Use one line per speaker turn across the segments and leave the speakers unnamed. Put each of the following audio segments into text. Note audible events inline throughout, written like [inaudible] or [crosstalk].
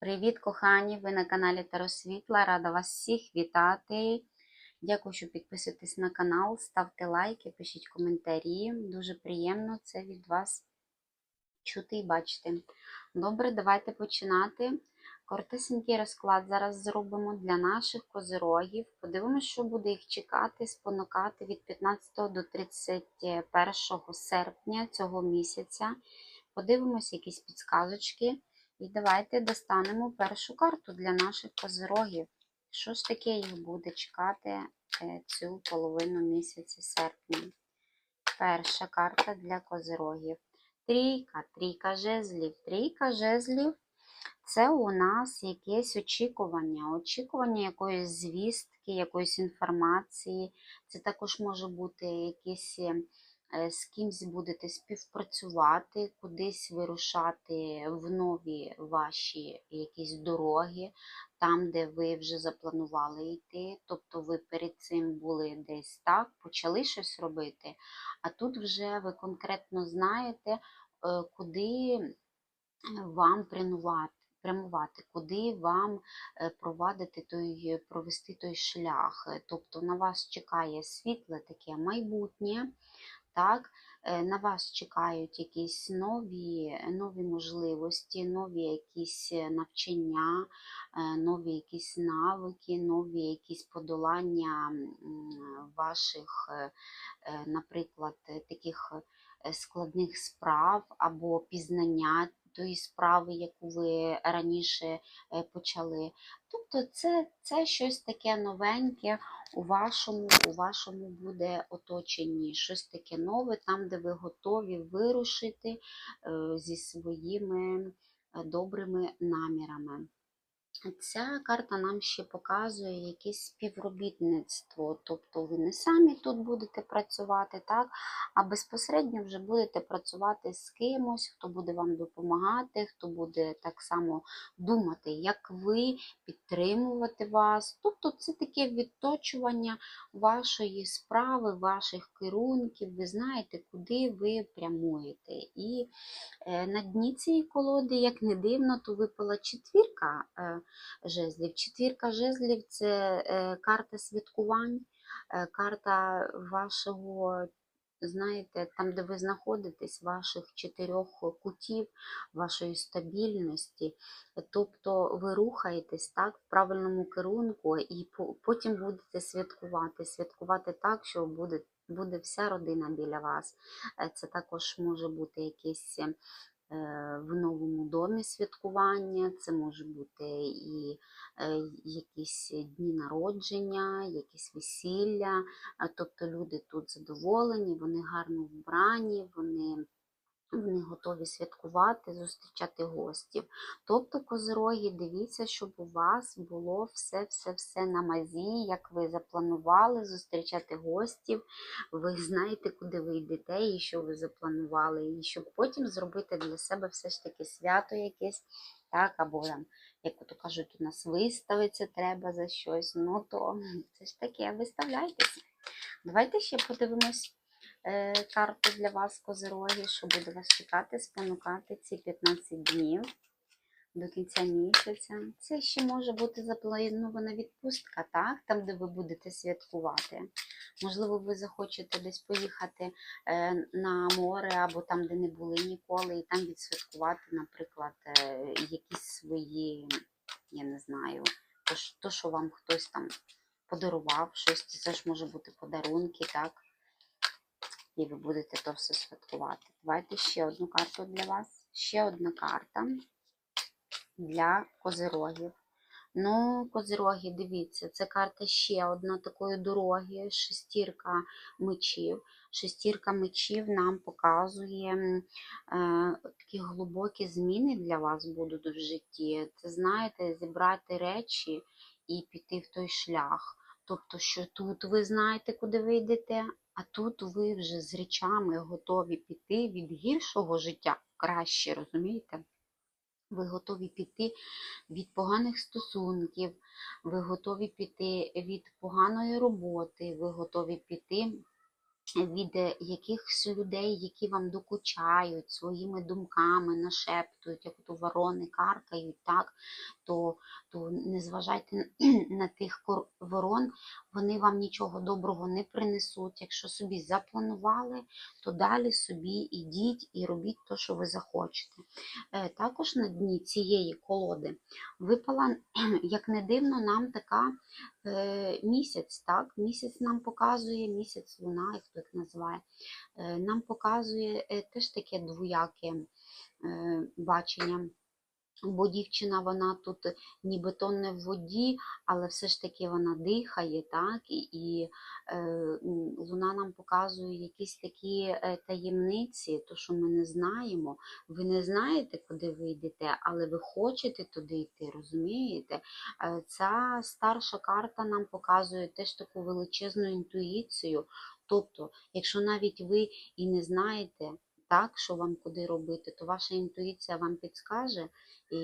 Привіт, кохані! Ви на каналі Таро Світла. Рада вас всіх вітати. Дякую, що підписуєтесь на канал, ставте лайки, пишіть коментарі. Дуже приємно це від вас чути і бачити. Добре, давайте починати. Коротесенький розклад зараз зробимо для наших козирогів. Подивимося, що буде їх чекати, спонукати від 15 до 31 серпня цього місяця. Подивимось якісь підсказочки. І давайте достанемо першу карту для наших козирогів. Що ж таке їх буде чекати е, цю половину місяця серпня? Перша карта для козирогів. Трійка, трійка жезлів. Трійка жезлів це у нас якесь очікування, очікування якоїсь звістки, якоїсь інформації. Це також може бути якісь е, з кимсь будете співпрацювати, кудись вирушати в нові ваші якісь дороги, там, де ви вже запланували йти. Тобто ви перед цим були десь так, почали щось робити, а тут вже ви конкретно знаєте, е, куди вам прямувати. Прямувати, куди вам е, провадити той, провести той шлях. Е, Тобто на вас чекає світле таке майбутнє, так? Е, на вас чекають якісь нові, нові можливості, нові якісь навчання, е, нові якісь навики, нові якісь подолання ваших, е, е, наприклад, е, таких е, складних справ або пізнання тої справи, яку ви раніше е, почали. Тобто це, це щось таке новеньке у вашому, у вашому буде оточенні, щось таке нове, там, де ви готові вирушити е, зі своїми е, добрими намірами. Ця карта нам ще показує якесь співробітництво, тобто ви не самі тут будете працювати, так, а безпосередньо вже будете працювати з кимось, хто буде вам допомагати, хто буде так само думати, як ви, підтримувати вас. Тобто це таке відточування вашої справи, ваших керунків, ви знаєте, куди ви прямуєте. І е, на дні цієї колоди, як не дивно, то випала четвірка е, жезлів. Четвірка жезлів це е, карта святкувань, е, карта вашого, знаєте, там, де ви знаходитесь, ваших чотирьох кутів, вашої стабільності. Тобто ви рухаєтесь так в правильному керунку і потім будете святкувати. Святкувати так, що буде, буде вся родина біля вас. Е, Це також може бути якесь е, в новому домі святкування, це може бути і е, якісь дні народження, якісь весілля. Е, Тобто люди тут задоволені, вони гарно вбрані, вони. Вони готові святкувати, зустрічати гостів. Тобто, козироги, дивіться, щоб у вас було все-все-все на мазі, як ви запланували зустрічати гостів. Ви знаєте, куди ви йдете і що ви запланували, і щоб потім зробити для себе все ж таки свято якесь, так, або там, як то кажуть, у нас виставиться треба за щось. Ну то це ж таке, виставляйтеся. Давайте ще подивимось карту для вас, козироги, що буде вас чекати, спонукати ці 15 днів до кінця місяця. Це ще може бути запланована відпустка, так? Там, де ви будете святкувати. Можливо, ви захочете десь поїхати е, на море або там, де не були ніколи, і там відсвяткувати, наприклад, е, якісь свої, я не знаю, то, що вам хтось там подарував, щось, це ж може бути подарунки, так? І ви будете то все святкувати. Давайте ще одну карту для вас. Ще одна карта для козирогів. Ну, козироги, дивіться, це карта ще одна такої дороги, шестірка мечів. Шестірка мечів нам показує е, такі глибокі зміни для вас будуть в житті. Це, знаєте, зібрати речі і піти в той шлях. Тобто, що тут ви знаєте, куди ви йдете, а тут ви вже з речами готові піти від гіршого життя краще, розумієте? Ви готові піти від поганих стосунків, ви готові піти від поганої роботи, ви готові піти від якихось людей, які вам докучають своїми думками, нашептують, як то ворони каркають, так, то, то не зважайте [clears throat] на тих ворон, вони вам нічого доброго не принесуть. Якщо собі запланували, то далі собі ідіть і робіть те, що ви захочете. Е, Також на дні цієї колоди випала, [clears throat] як не дивно, нам така е, місяць, так? Місяць нам показує, місяць луна, як їх називає, е, нам показує теж таке двояке бачення. Бо дівчина вона тут нібито не в воді, але все ж таки вона дихає, так? І, і е, луна нам показує якісь такі е, таємниці, то що ми не знаємо. Ви не знаєте, куди ви йдете, але ви хочете туди йти, розумієте? Е, Ця старша карта нам показує теж таку величезну інтуїцію. Тобто, якщо навіть ви і не знаєте, так, що вам куди робити, то ваша інтуїція вам підскаже і,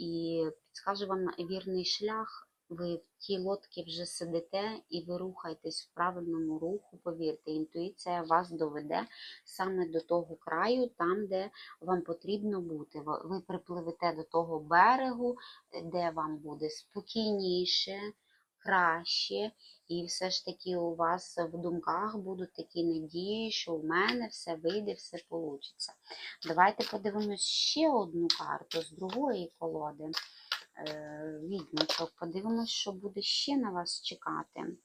і підскаже вам вірний шлях. Ви в тій лодці вже сидите і ви рухаєтесь в правильному руху, повірте, інтуїція вас доведе саме до того краю, там, де вам потрібно бути. Ви- припливете до того берегу, де вам буде спокійніше, краще, і все ж таки у вас в думках будуть такі надії, що у мене все вийде, все вийде. Давайте подивимось ще одну карту з другої колоди. Е, Відьмачок, подивимось, що буде ще на вас чекати.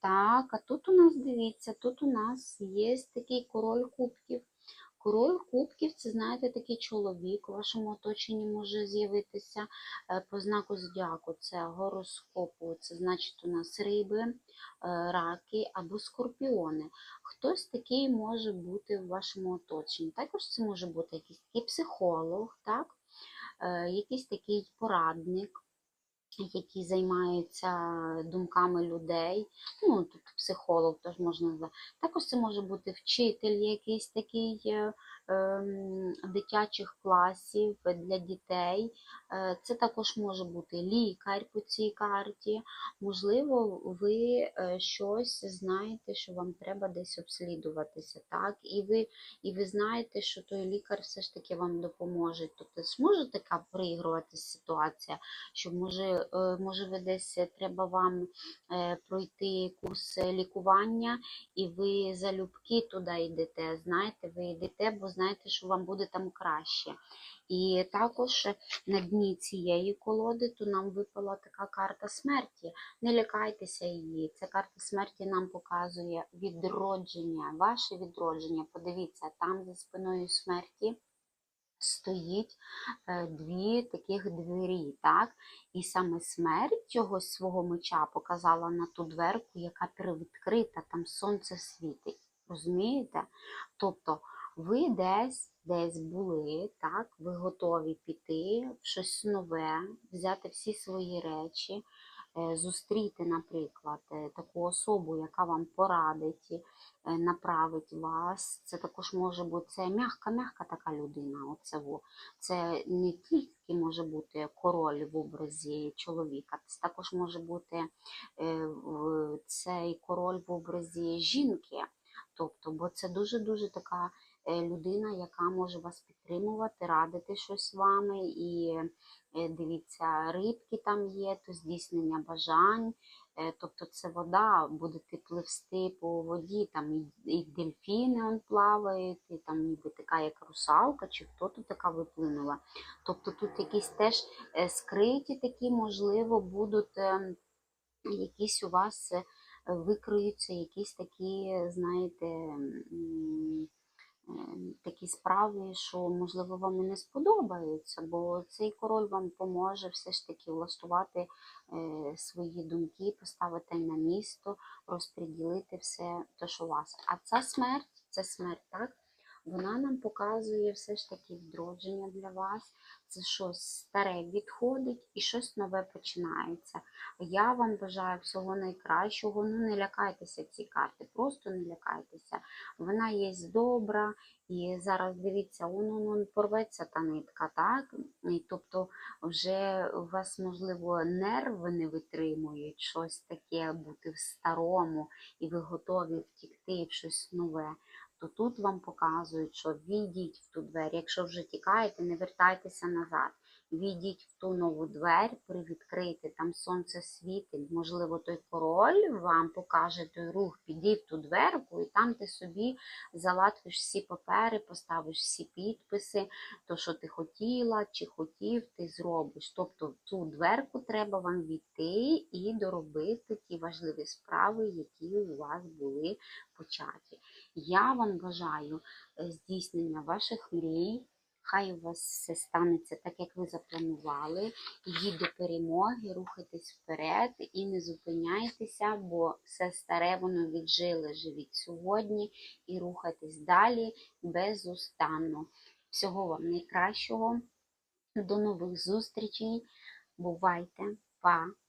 Так, а тут у нас, дивіться, тут у нас є такий король кубків. Король кубків це, знаєте, такий чоловік у вашому оточенні може з'явитися е, по знаку зодіаку. Це гороскопу, це значить у нас риби, е, раки або скорпіони. Хтось такий може бути в вашому оточенні. Також це може бути якийсь психолог, так? Е, якийсь такий порадник, який займається думками людей. Ну, тут психолог теж можна назвати. Також це може бути вчитель якийсь такий е, ем, дитячих класів для дітей. Е, Це також може бути лікар по цій карті. Можливо, ви е, щось знаєте, що вам треба десь обслідуватися, так? І ви, і ви знаєте, що той лікар все ж таки вам допоможе. Тобто ж може така проігруватися ситуація, що може, е, може десь е, треба вам е, пройти курс лікування, і ви залюбки туди йдете. Знаєте, ви йдете, бо знаєте, що вам буде там краще. І також на дні цієї колоди то нам випала така карта смерті. Не лякайтеся її. Ця карта смерті нам показує відродження, ваше відродження. Подивіться, там за спиною смерті стоїть е, дві таких двері, так? І саме смерть цього свого меча показала на ту дверку, яка привідкрита, там сонце світить. Розумієте? Тобто ви десь десь були, так, ви готові піти в щось нове, взяти всі свої речі, зустріти, наприклад, е, таку особу, яка вам порадить, е, направить вас. Це також може бути це м'яка-м'яка така людина. Оце. Це не тільки може бути король в образі чоловіка, це також може бути е, цей король в образі жінки. Тобто, бо це дуже-дуже така е, людина, яка може вас підтримувати, радити щось з вами. І е, дивіться, рибки там є, то здійснення бажань. Е, Тобто це вода, будете пливсти по воді, там і, дельфіни он плавають, і там ніби така як русалка, чи хто тут така виплинула. Тобто тут якісь теж е, скриті такі, можливо, будуть ем, якісь у вас е, викриються якісь такі, знаєте, е, такі справи, що, можливо, вам і не сподобаються, бо цей король вам поможе все ж таки влаштувати е, свої думки, поставити на місто, розподілити все те, що у вас. А ця смерть, це смерть, так? Вона нам показує все ж таки відродження для вас. Це щось старе відходить і щось нове починається. Я вам бажаю всього найкращого. Ну не лякайтеся ці карти, просто не лякайтеся. Вона є добра, і зараз дивіться, он, он, он порветься та нитка, так? І, тобто вже у вас, можливо, нерви не витримують щось таке бути в старому, і ви готові втікти в щось нове. То тут вам показують, що війдіть в ту двері. Якщо вже тікаєте, не вертайтеся назад. Війдіть в ту нову двері, привідкрийте, там сонце світить. Можливо, той король вам покаже той рух, піди в ту дверку, і там ти собі залатвиш всі папери, поставиш всі підписи, то, що ти хотіла чи хотів, ти зробиш. Тобто в цю дверку треба вам війти і доробити ті важливі справи, які у вас були початі. Я вам бажаю е, здійснення ваших мрій. Хай у вас все станеться так, як ви запланували. Йдіть до перемоги, рухайтесь вперед і не зупиняйтеся, бо все старе воно віджили. Живіть сьогодні і рухайтесь далі безустанно. Всього вам найкращого. До нових зустрічей. Бувайте, па!